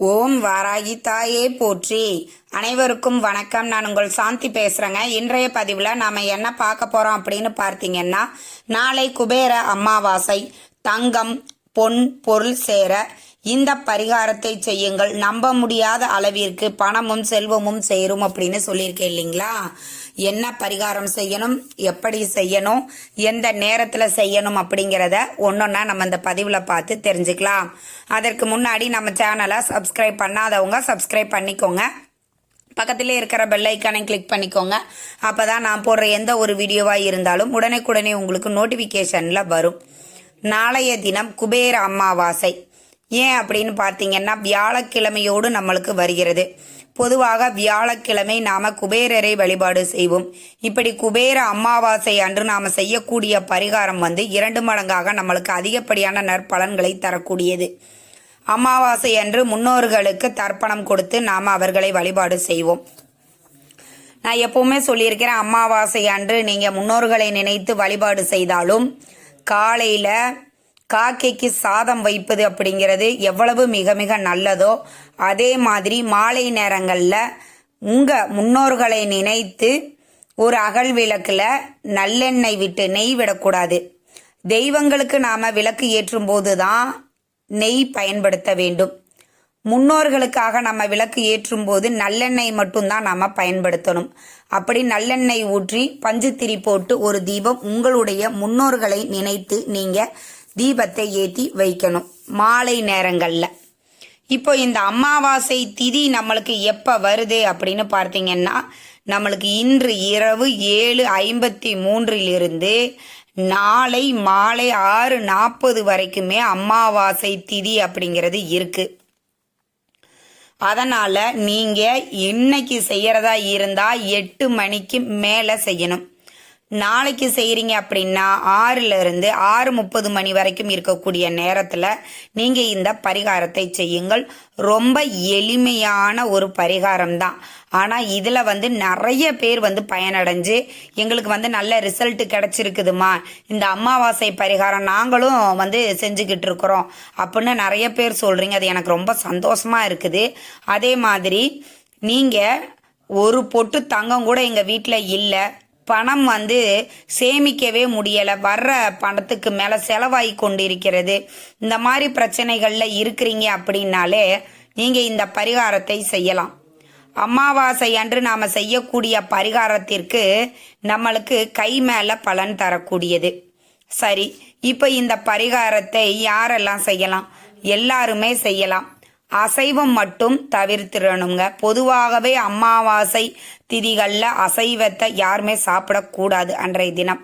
ஓம் வாராகி தாயே போற்றி. அனைவருக்கும் வணக்கம். நான் உங்கள் சாந்தி பேசுறேங்க. இன்றைய பதிவில் நாம என்ன பார்க்க போறோம் அப்படின்னு பார்த்தீங்கன்னா நாளை குபேர அமாவாசை தங்கம் பொன் பொருள் சேர இந்த பரிகாரத்தை செய்யுங்கள். நம்ப முடியாத அளவிற்கு பணமும் செல்வமும் சேரும் அப்படின்னு சொல்லியிருக்கேன் இல்லைங்களா? என்ன பரிகாரம் செய்யணும் எப்படி செய்யணும் எந்த நேரத்தில் செய்யணும் அப்படிங்கிறத ஒன்றொன்னா நம்ம இந்த பதிவில் பார்த்து தெரிஞ்சுக்கலாம். அதற்கு முன்னாடி நம்ம சேனலை சப்ஸ்கிரைப் பண்ணாதவங்க சப்ஸ்கிரைப் பண்ணிக்கோங்க. பக்கத்திலே இருக்கிற பெல் ஐக்கானை கிளிக் பண்ணிக்கோங்க. அப்போ தான் நான் போடுற எந்த ஒரு வீடியோவாக இருந்தாலும் உடனே உங்களுக்கு நோட்டிஃபிகேஷனில் வரும். நாளைய தினம் குபேர அமாவாசை. ஏன் அப்படின்னு பார்த்தீங்கன்னா வியாழக்கிழமையோடு நம்மளுக்கு வருகிறது. பொதுவாக வியாழக்கிழமை நாம குபேரரை வழிபாடு செய்வோம். இப்படி குபேர அமாவாசை அன்று நாம செய்யக்கூடிய பரிகாரம் வந்து இரண்டு மடங்காக நம்மளுக்கு அதிகப்படியான நற்பலன்களை தரக்கூடியது. அமாவாசை அன்று முன்னோர்களுக்கு தர்ப்பணம் கொடுத்து நாம் அவர்களை வழிபாடு செய்வோம். நான் எப்பவுமே சொல்லியிருக்கிறேன் அமாவாசை அன்று நீங்கள் முன்னோர்களை நினைத்து வழிபாடு செய்தாலும் காலையில் காக்கைக்கு சாதம் வைப்பது அப்படிங்கிறது எவ்வளவு மிக மிக நல்லதோ அதே மாதிரி மாலை நேரங்களில் உங்கள் முன்னோர்களை நினைத்து ஒரு அகல் விளக்கில் நல்லெண்ணெய் விட்டு நெய் விடக்கூடாது. தெய்வங்களுக்கு நாம் விளக்கு ஏற்றும் போது தான் நெய் பயன்படுத்த வேண்டும். முன்னோர்களுக்காக நம்ம விளக்கு ஏற்றும் போது நல்லெண்ணெய் மட்டும்தான் நாம் பயன்படுத்தணும். அப்படி நல்லெண்ணெய் ஊற்றி பஞ்சுத்திரி போட்டு ஒரு தீபம் உங்களுடைய முன்னோர்களை நினைத்து நீங்கள் தீபத்தை ஏற்றி வைக்கணும் மாலை நேரங்களில். இப்போ இந்த அமாவாசை திதி நம்மளுக்கு எப்போ வருது அப்படின்னு பார்த்தீங்கன்னா நம்மளுக்கு இன்று இரவு ஏழு ஐம்பத்தி மூன்றிலிருந்து நாளை மாலை ஆறு நாற்பது வரைக்குமே அமாவாசை திதி அப்படிங்கிறது இருக்கு. அதனால நீங்க இன்னைக்கு செய்யறதா இருந்தா எட்டு மணிக்கு மேல செய்யணும். நாளைக்கு செய்கிறீங்க அப்படின்னா ஆறுலருந்து ஆறு முப்பது மணி வரைக்கும் இருக்கக்கூடிய நேரத்தில் நீங்கள் இந்த பரிகாரத்தை செய்யுங்கள். ரொம்ப எளிமையான ஒரு பரிகாரம் தான். ஆனால் இதில் வந்து நிறைய பேர் வந்து பயனடைஞ்சு எங்களுக்கு வந்து நல்ல ரிசல்ட் கிடச்சிருக்குதுமா. இந்த அமாவாசை பரிகாரம் நாங்களும் வந்து செஞ்சுக்கிட்டு இருக்கிறோம். அப்படின்னு நிறைய பேர் சொல்கிறீங்க அது எனக்கு ரொம்ப சந்தோஷமாக இருக்குது. அதே மாதிரி நீங்கள் ஒரு பொட்டு தங்கம் கூட எங்கள் வீட்டில் இல்லை. பணம் வந்து சேமிக்கவே முடியலை. வர்ற பணத்துக்கு மேலே செலவாகி கொண்டிருக்கிறது. இந்த மாதிரி பிரச்சனைகளில் இருக்கிறீங்க அப்படின்னாலே நீங்கள் இந்த பரிகாரத்தை செய்யலாம். அமாவாசை அன்று நாம் செய்யக்கூடிய பரிகாரத்திற்கு நம்மளுக்கு கை மேலே பலன் தரக்கூடியது. சரி இப்போ இந்த பரிகாரத்தை யாரெல்லாம் செய்யலாம்? எல்லாருமே செய்யலாம். அசைவம் மட்டும் தவிர்த்திடணுங்க. பொதுவாகவே அமாவாசை திதிகளில் அசைவத்தை யாருமே சாப்பிடக்கூடாது அன்றைய தினம்.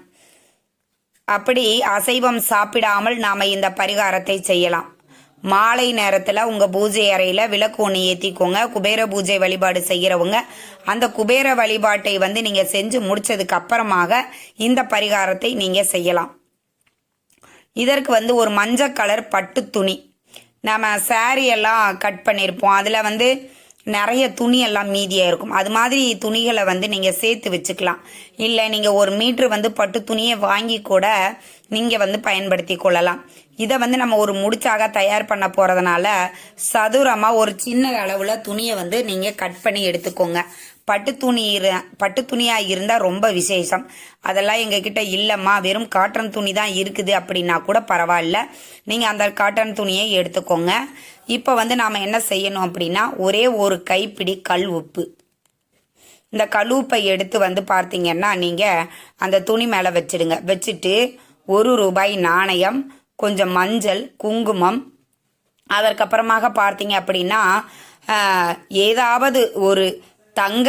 அப்படி அசைவம் சாப்பிடாமல் நாம் இந்த பரிகாரத்தை செய்யலாம். மாலை நேரத்தில் உங்கள் பூஜை அறையில் விளக்கு ஒன்று ஏற்றிக்கோங்க குபேர பூஜை வழிபாடு செய்கிறவங்க அந்த குபேர வழிபாட்டை வந்து நீங்கள் செஞ்சு முடித்ததுக்கு அப்புறமாக இந்த பரிகாரத்தை நீங்கள் செய்யலாம். இதற்கு வந்து ஒரு மஞ்சள் கலர் பட்டு துணி. நம்ம சாரியெல்லாம் கட் பண்ணியிருப்போம் அதில் வந்து நிறைய துணி எல்லாம் மீதியாக இருக்கும். அது மாதிரி துணிகளை வந்து நீங்கள் சேர்த்து வச்சுக்கலாம். இல்லை நீங்கள் ஒரு மீட்ரு வந்து பட்டு துணியை வாங்கி கூட நீங்கள் வந்து பயன்படுத்தி கொள்ளலாம். இதை வந்து நம்ம ஒரு முடிச்சாக தயார் பண்ண போகிறதுனால சதுரமாக ஒரு சின்ன அளவில் துணியை வந்து நீங்கள் கட் பண்ணி எடுத்துக்கோங்க. பட்டு துணி பட்டு துணியாக இருந்தால் ரொம்ப விசேஷம். அதெல்லாம் எங்ககிட்ட இல்லைம்மா. வெறும் காட்டன் துணி தான் இருக்குது அப்படின்னா கூட பரவாயில்ல. நீங்கள் அந்த காட்டன் துணியை எடுத்துக்கோங்க. இப்போ வந்து நாம் என்ன செய்யணும் அப்படின்னா ஒரே ஒரு கைப்பிடி கல் உப்பு. இந்த கல் உப்பை எடுத்து வந்து பார்த்தீங்கன்னா நீங்கள் அந்த துணி மேலே வச்சிடுங்க. வச்சுட்டு ஒரு ரூபாய் நாணயம் கொஞ்சம் மஞ்சள் குங்குமம். அதற்கப்புறமாக பார்த்தீங்க அப்படின்னா ஏதாவது ஒரு தங்க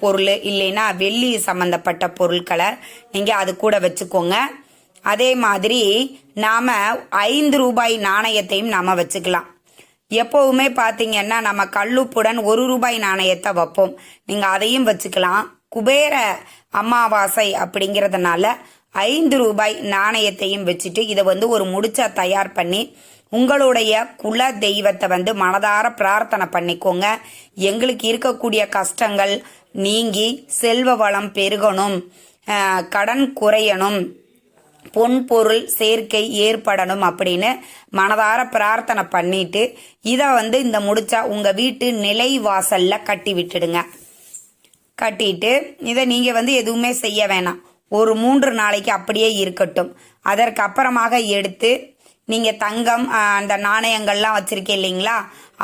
பொருள் இல்லைன்னா வெள்ளி சம்மந்தப்பட்ட பொருட்களை நீங்கள் அது கூட வச்சுக்கோங்க. அதே மாதிரி நாம் ஐந்து ரூபாய் நாணயத்தையும் நாம் வச்சுக்கலாம். எப்போவுமே பார்த்தீங்கன்னா நம்ம கல்லுப்புடன் ஒரு ரூபாய் நாணயத்தை வைப்போம். நீங்கள் அதையும் வச்சுக்கலாம். குபேர அமாவாசை அப்படிங்கிறதுனால ஐந்து ரூபாய் நாணயத்தையும் வச்சுட்டு இதை வந்து ஒரு முடிச்சா தயார் பண்ணி உங்களுடைய குல தெய்வத்தை வந்து மனதார பிரார்த்தனை பண்ணிக்கோங்க. எங்களுக்கு இருக்கக்கூடிய கஷ்டங்கள் நீங்கி செல்வ வளம் பெருகணும். கடன் குறையணும். பொன் பொருள் சேர்க்கை ஏற்படணும் அப்படின்னு மனதார பிரார்த்தனை பண்ணிட்டு இதை வந்து இந்த முடிச்சா உங்க வீட்டு நிலை வாசல்ல கட்டி விட்டுடுங்க. கட்டிட்டு இதை நீங்க வந்து எதுவுமே செய்ய வேணாம். ஒரு மூன்று நாளைக்கு அப்படியே இருக்கட்டும். அதற்கு அப்புறமாக எடுத்து நீங்க தங்கம் அந்த நாணயங்கள்லாம் வச்சிருக்கீங்க இல்லைங்களா?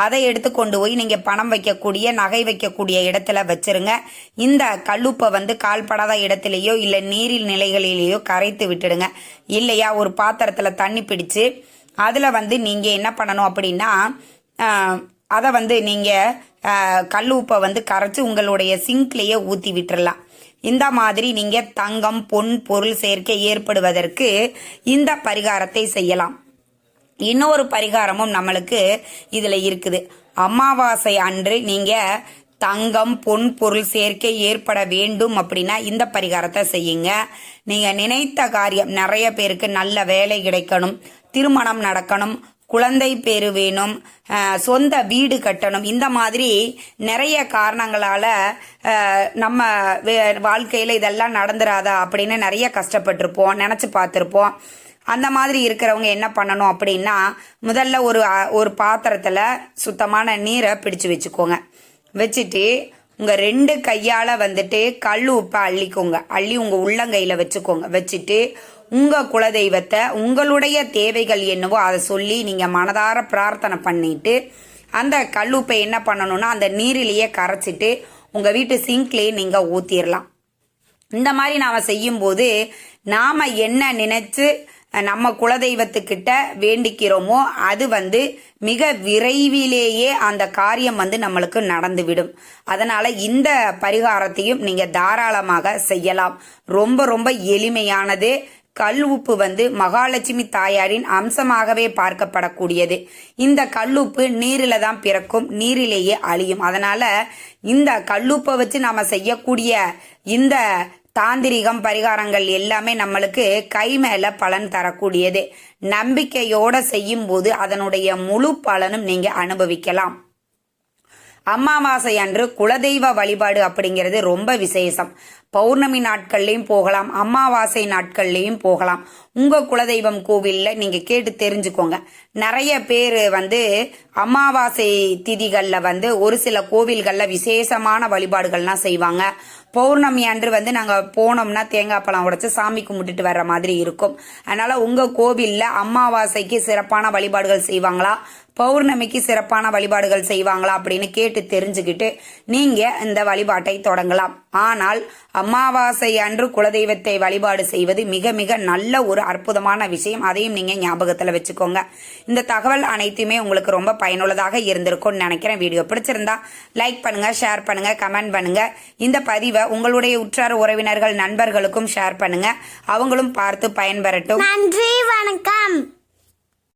அதை எடுத்து கொண்டு போய் நீங்க பணம் வைக்கக்கூடிய நகை வைக்கக்கூடிய இடத்துல வச்சிருங்க. இந்த கல்லுப்பை வந்து கால்படாத இடத்துலயோ இல்ல நீரில் நிலைகளிலேயோ கரைத்து விட்டுடுங்க. இல்லையா ஒரு பாத்திரத்துல தண்ணி பிடிச்சு அதுல வந்து நீங்க என்ன பண்ணணும் அப்படின்னா அதை வந்து நீங்கள் கல் உப்பை வந்து கரைச்சி உங்களுடைய சிங்க்லேயே ஊற்றி விட்டுறலாம். இந்த மாதிரி நீங்கள் தங்கம் பொன் பொருள் சேர்க்கை ஏற்படுவதற்கு இந்த பரிகாரத்தை செய்யலாம். இன்னொரு பரிகாரமும் நம்மளுக்கு இதில் இருக்குது. அமாவாசை அன்று நீங்கள் தங்கம் பொன் பொருள் சேர்க்கை ஏற்பட வேண்டும் அப்படின்னா இந்த பரிகாரத்தை செய்யுங்க. நீங்கள் நினைத்த காரியம் நிறைய பேருக்கு நல்ல வேலை கிடைக்கணும் திருமணம் நடக்கணும் குழந்தை பேரு வேணும் சொந்த வீடு கட்டணும். இந்த மாதிரி நிறைய காரணங்களால் நம்ம வே- இதெல்லாம் நடந்துராதா அப்படின்னு நிறைய கஷ்டப்பட்டிருப்போம் நினச்சி பார்த்துருப்போம். அந்த மாதிரி இருக்கிறவங்க என்ன பண்ணணும் அப்படின்னா முதல்ல ஒரு ஒரு பாத்திரத்தில் சுத்தமான நீரை பிடிச்சு வச்சுக்கோங்க. வச்சுட்டு உங்கள் ரெண்டு கையால் வந்துட்டு கல் உப்பை அள்ளிக்கோங்க. அள்ளி உங்கள் உள்ளங்கையில் வச்சுக்கோங்க. வச்சுட்டு உங்கள் குலதெய்வத்தை உங்களுடைய தேவைகள் என்னவோ அதை சொல்லி நீங்கள் மனதார பிரார்த்தனை பண்ணிட்டு அந்த கல்லுப்பை என்ன பண்ணணும்னா அந்த நீரிலேயே கரைச்சிட்டு உங்கள் வீட்டு சிங்க்லேயே நீங்கள் ஊற்றிடலாம் இந்த மாதிரி நாம் செய்யும்போது நாம் என்ன நினச்சி நம்ம குலதெய்வத்துக்கிட்ட வேண்டிக்கிறோமோ அது வந்து மிக விரைவிலேயே அந்த காரியம் வந்து நம்மளுக்கு நடந்துவிடும். அதனால இந்த பரிகாரத்தையும் நீங்க தாராளமாக செய்யலாம். ரொம்ப ரொம்ப எளிமையானது. கல் உப்பு வந்து மகாலட்சுமி தாயாரின் அம்சமாகவே பார்க்கப்படக்கூடியது. இந்த கல்லுப்பு நீரில தான் பிறக்கும் நீரிலேயே அழியும். அதனால இந்த கல்லுப்பை வச்சு நாம செய்யக்கூடிய இந்த தாந்திரிகம் பரிகாரங்கள் எல்லாமே நம்மளுக்கு கை மேல பலன் தரக்கூடியது. நம்பிக்கையோட செய்யும் போது அதனுடைய முழு பலனும் நீங்க அனுபவிக்கலாம். அமாவாசை அன்று குலதெய்வ வழிபாடு அப்படிங்கிறது ரொம்ப விசேஷம். பௌர்ணமி நாட்கள்லையும் போகலாம் அமாவாசை நாட்கள்லையும் போகலாம். உங்கள் குலதெய்வம் கோவிலில் நீங்கள் கேட்டு தெரிஞ்சுக்கோங்க. நிறைய பேர் வந்து அமாவாசை திதிகளில் வந்து ஒரு சில கோவில்களில் விசேஷமான வழிபாடுகள்லாம் செய்வாங்க. பௌர்ணமி அன்று வந்து நாங்கள் போனோம்னா தேங்காய் பழம் உடைச்சு சாமி கும்பிட்டுட்டு வர்ற மாதிரி இருக்கும். அதனால் உங்கள் கோவிலில் அமாவாசைக்கு சிறப்பான வழிபாடுகள் செய்வாங்களா? பௌர்ணமிக்கு சிறப்பான வழிபாடுகள் செய்வாங்களா? அப்படின்னு கேட்டு தெரிஞ்சுக்கிட்டு நீங்கள் இந்த வழிபாட்டை தொடங்கலாம். ஆனால் அமாவாசை அன்று குலதெய்வத்தை வழிபாடு செய்வது மிக மிக நல்ல ஒரு அற்புதமான விஷயம். அதையும் நீங்க ஞாபகத்துல வச்சுக்கோங்க. இந்த தகவல் அனைத்துமே உங்களுக்கு ரொம்ப பயனுள்ளதாக இருந்திருக்கும்னு நினைக்கிறேன். வீடியோ பிடிச்சிருந்தா லைக் பண்ணுங்க ஷேர் பண்ணுங்க கமெண்ட் பண்ணுங்க. இந்த பதிவை உங்களுடைய உற்றார் உறவினர்கள் நண்பர்களுக்கும் ஷேர் பண்ணுங்க. அவங்களும் பார்த்து பயன்பெறட்டும். நன்றி வணக்கம்.